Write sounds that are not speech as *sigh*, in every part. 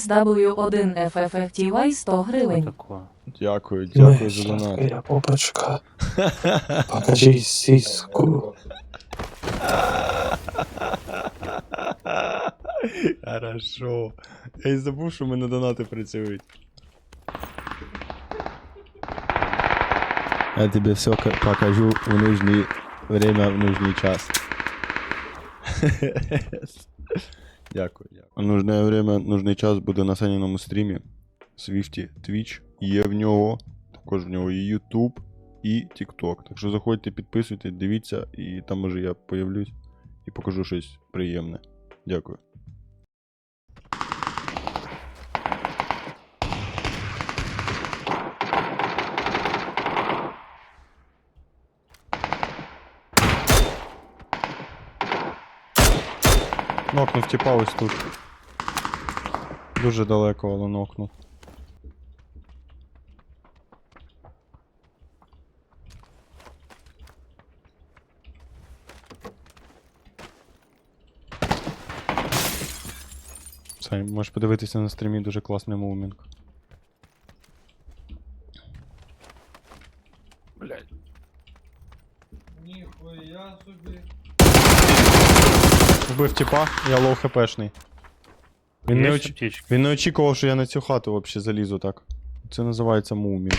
SW1FFFTY 100 гривень. Дякую, дякую за донат. я попочка. *laughs* Покажи сиску. Хорошо. Я й забув, що в мене донати працюють. Я тебе все покажу в нужне время, в нужный час. *laughs* Дякую, дякую. Нужне время, нужний час буде на Саніному стрімі. Свіфті Twitch. Є в нього. Також в нього і YouTube, і TikTok. Так що заходьте, підписуйтесь, дивіться, і там може я появлюсь і покажу щось приємне. Дякую. Нокнув типа ось тут. Дуже далеко, але нокнув. Сань, можеш подивитися на стрімі дуже класний мувмінг. Ніхуя собі. Вбив типа, я лоу хпшний. Він не, Есть оч... аптечки? Він не очікував, що я на цю хату вообще залізу так. Це називається мумінг.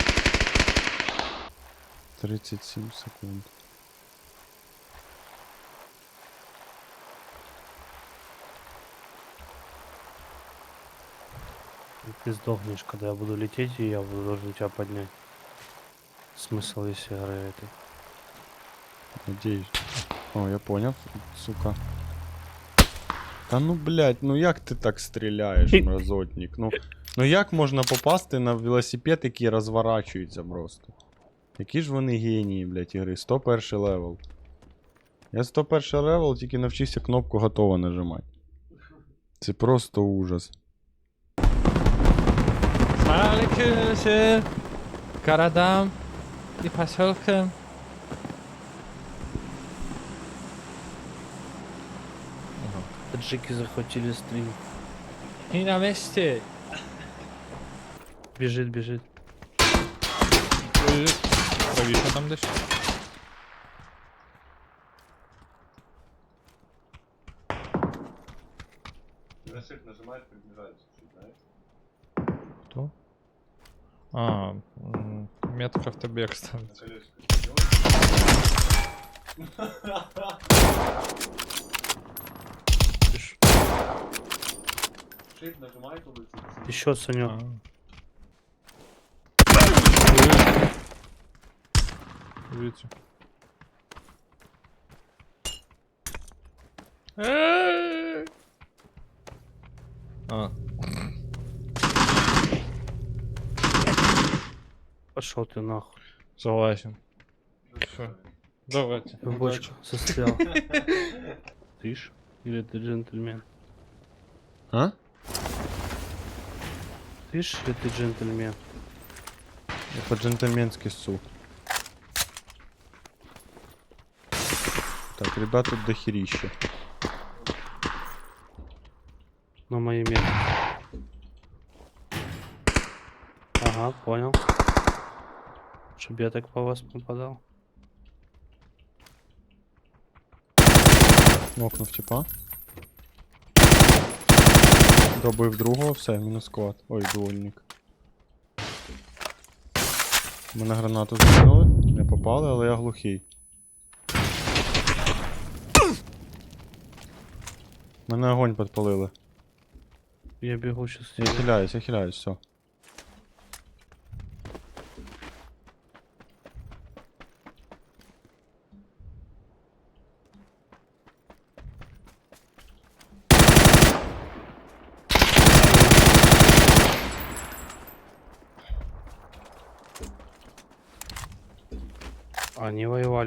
37 секунд. Ты сдохнешь, когда я буду лететь, и я буду должен тебя поднять. Смысл есть игры этой. Надіюсь. О, я поняв, сука. Та ну блять, ну як ти так стріляєш, *laughs* мразотник? Ну, ну як можна попасти на велосипед, який розворачується просто? Які ж вони генії, блять, ігри. 101 левел. Я 101 левел тільки навчився кнопку готово нажимати. Це просто ужас. Смайлики, города и поселки. таджики захватили стрим. И на месте. Бежит, бежит. Повишу там дальше. Кто? А, метка автобег ставит. В тебе як ставиться. Еще Санек. А. Видите? А, Пошел ты нахуй. согласен. Давайте. В бочку застрял. *laughs* Ты ж? Или ты джентльмен? А? Ж или ты джентльмен? Я по-джентльменски су. Так, ребят, тут дохерища. На моей метке. Ага, понял. Чтоб я так по вас попадал. Нокнув типа. Добив другого, все, мінус склад. Ой, дуельник. Мене гранату закинули, не попали, але я глухий. Мене огонь підпалили. Я бігу сейчас. Я хиляюсь, я хиляюсь, все.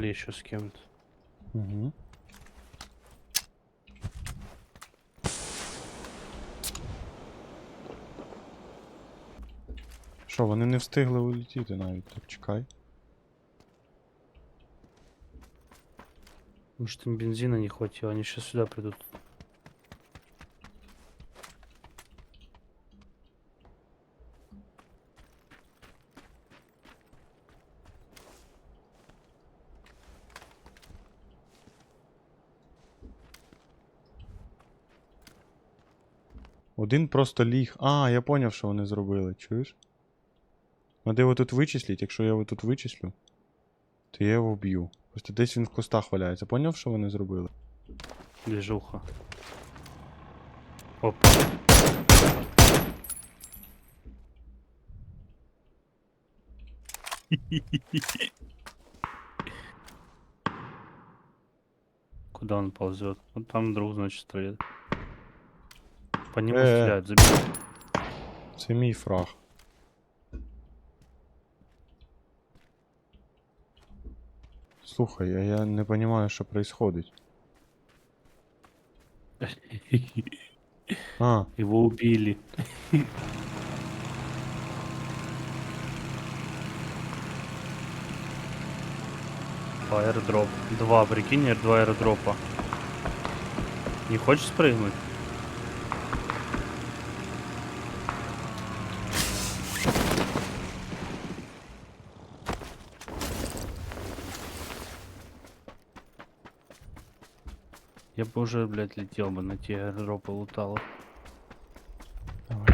Они еще с кем-то. Угу. Що, вони не встигли улетіти навіть, так чекай. Может им бензина не хватило, они сейчас сюда придут. Один просто ліг. А, я поняв, що вони зробили, чуєш? Надо його тут вичислити, якщо я його тут вичислю, то я його вб'ю. Просто десь він в кустах валяється. Поняв, що вони зробили? Движуха. Опа. *laughs* Куда он ползет? Вот там друг, значит, стреляет. По нему Э. стреляют, забей. Це мій фраг. Слухай, а я не розумію, що происходить. *laughs* А, Его убили. Аэродроп. Два, прикинь, эр- два аэродропа. Не хочешь спрыгнуть? Я бы уже, блядь, летел бы на те аэродропы лутал. давай.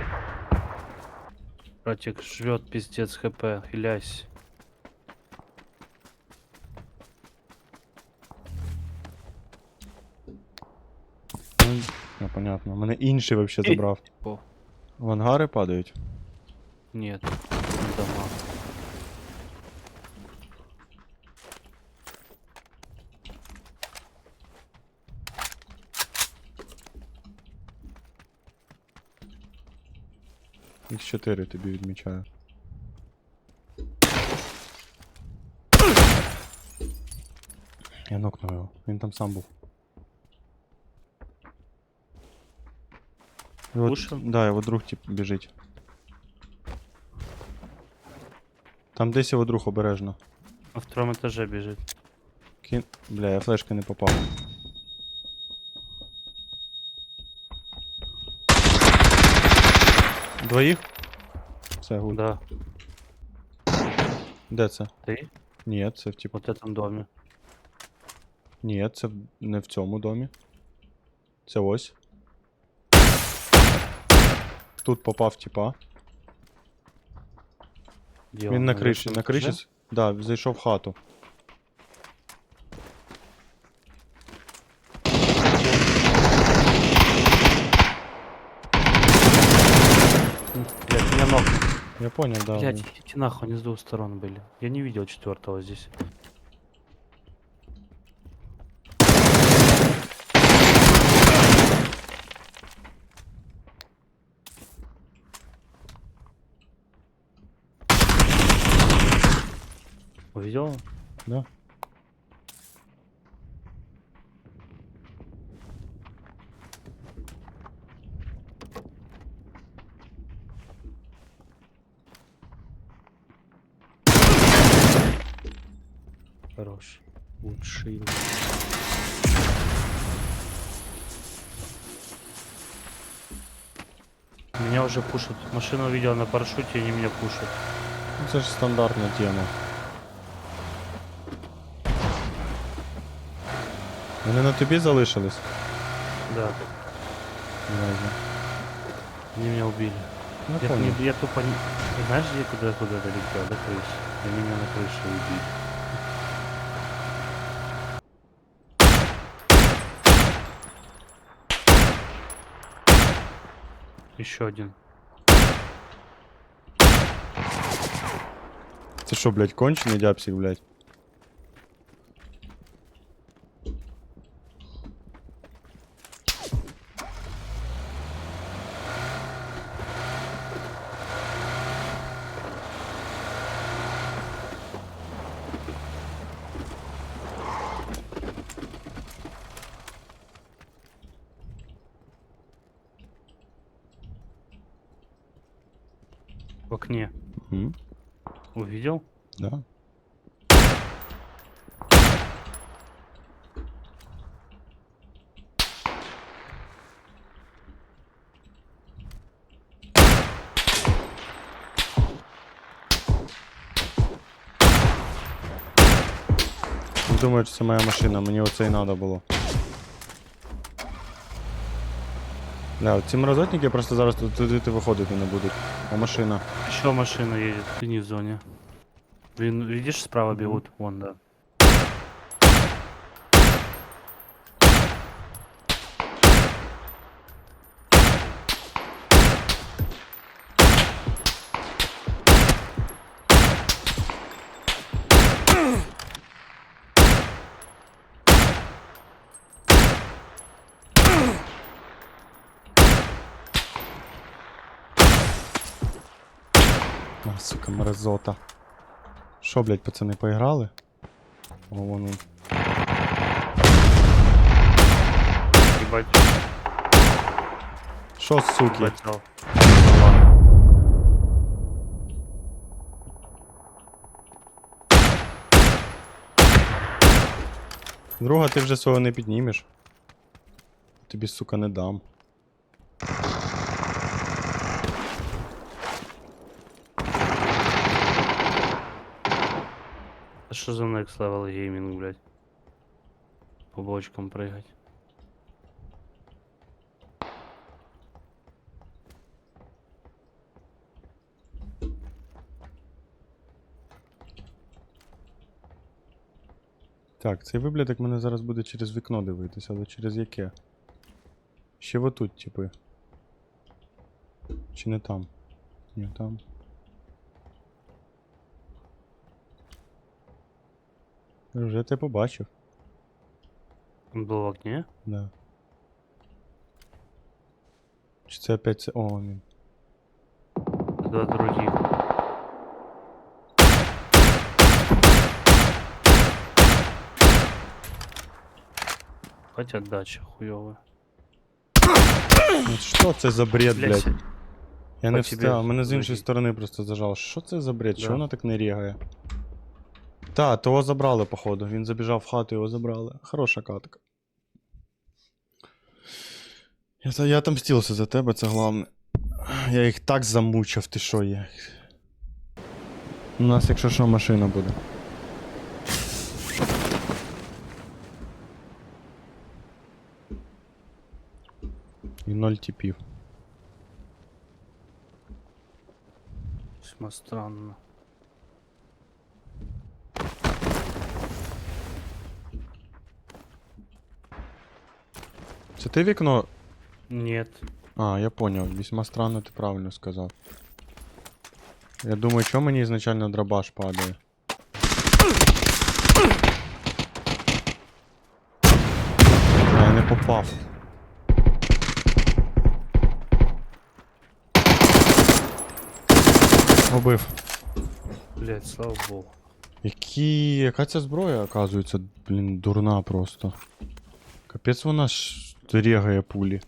Братик жрет пиздец хп, хилясь. Ну, ну, понятно. Мене інший вообще забрав. О. В ангари падають. Нет, дома. Їх 4 тобі відмічаю. Я нокнув його. Він там сам був. От- Да, його друг тип біжить. Там десь його друг обережно. На втором этаже бежит. Кін... Бля, я флешки не попав. Двоїх? Все, гуд. Да. Де це? Ты? Ні, це в типу. Вот этом доме. Ні, це в- не в цьому домі. Це ось. Тут попав типа. Где Він он? на криші, верхнем на криші. этаже? с- Да, зайшов в хату. Я понял, да. Ну. идите нахуй, они с двух сторон были. Я не видел четвертого здесь. Увидел? Да. Меня уже пушат. Машину увидел на парашюте, они меня пушат. Ну, Це ж стандартна тема. Вони на тобі залишились? Да, Наразі. они меня убили. Не Я, не- я тупо не... Знаешь, я куда куда долетел? До крыши. Они меня на крыше убили. Еще один. Це що, блядь, кончений дяпсик, блядь? В окне. М? Увидел? Да. Думаю, що це моя машина, мені оце і треба було. Да, ці мразотники просто зараз тут туди виходити не будуть. А машина. Еще машина едет, ты не в зоне. Вин- видишь, справа бегут? Вон, да. А, сука, мразота. Що, блядь, пацани, поіграли? О, вон він. Ебать, Що, суки? ебать, дал. Друга, ти вже свого не піднімеш. Тобі, сука, не дам. Что за next level гейминг, блядь? По бочкам прыгать. Так, цей виблядок мене зараз буде через вікно дивитися, але через яке? Ще отут, типи. Чи не там? Ні, там. Вже тебе побачив. Он был в окне? Да. Чи це опять це. О, він. Два других. Хотя дача хуёвая. Ну, Що це за бред, Блядь, блядь? Я не по тебе встав, мене з іншої летить. сторони просто зажав. Що це за бред? Чого Да. воно так не рігає? Та, того забрали, походу. Він забіжав в хату, його забрали. Хороша катка. Я, я отомстився за тебе, це головне. Я їх так замучив, ти що є. У нас, якщо що, машина буде. І ноль типів. Весьма странно. Це ти вікно Нет. А, я понял. Весьма странно ти правильно сказав. Я думаю, чому мені ізначально дробаш падає. А, я не попав. Убив. Блять, слава богу. Які. Яка ця зброя, оказується, блін, дурна просто. Капець вона ж регає пулі.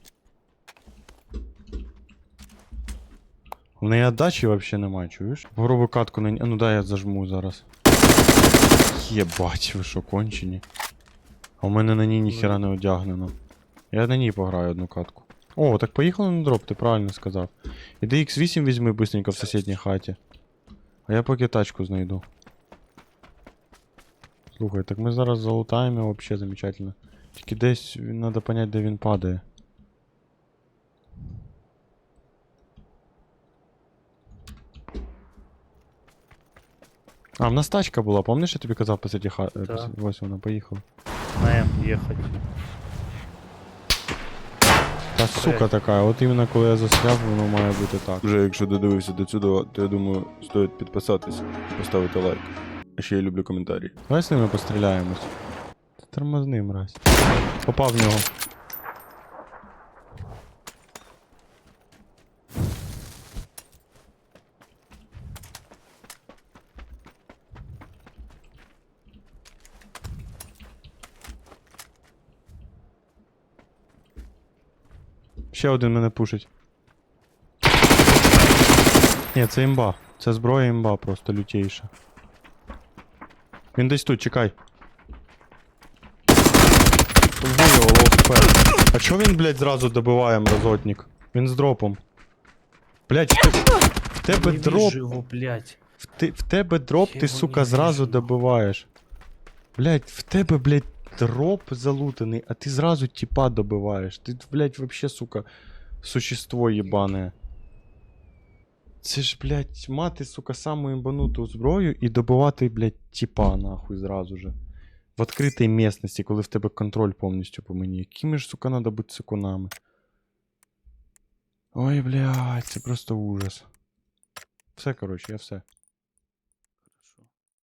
В неї отдачі взагалі немає, чуєш? Попробуй катку на. А ну дай я зажму зараз. Єбать, ви що, кончені? А у мене на ній ніхера не одягнено. Я на ній пограю одну катку. О, так поїхали на дроп, ти правильно сказав. Іди X8 візьми быстренько в сусідній хаті. А я поки тачку знайду. Слухай, так ми зараз залутаємо вообще замечательно. Тільки десь треба понять, де він падає. А, в нас тачка була, пам'ятаєш, я тобі казав посреди ха... Так. Ось вона поїхала. На М ехать. Та сука така, от іменно коли я застряв, воно має бути так. Вже якщо додивився до цього, то я думаю, стоїть підписатись і поставити лайк. А ще я люблю коментарі. Давай з ними постріляємось. Тормозни, мразь. Попав в нього. Ще один мене пушить. Ні, це імба. Це зброя імба просто лютейша. Він десь тут, чекай. Вбив його, лоу А чо він, блядь, зразу добиває мразотник? Він з дропом. Блядь, в, те- в тебе дроп. вижу его, блять. В, те- в тебе дроп, Я ти, сука, зразу вижу. добиваєш. Блядь, в тебе, блядь, дроп залутаний, а ти зразу тіпа добиваєш. Ти, блядь, вообще, сука. Существо єбане. Це ж, блядь, мати, сука, саму імбануту зброю і добивати, блядь, тіпа, нахуй, зразу же. В відкритій місцевості, коли в тебе контроль повністю по мені. Якими ж, сука, надо бути сукунами? Ой, блядь, це просто ужас. Все, коротше, я все.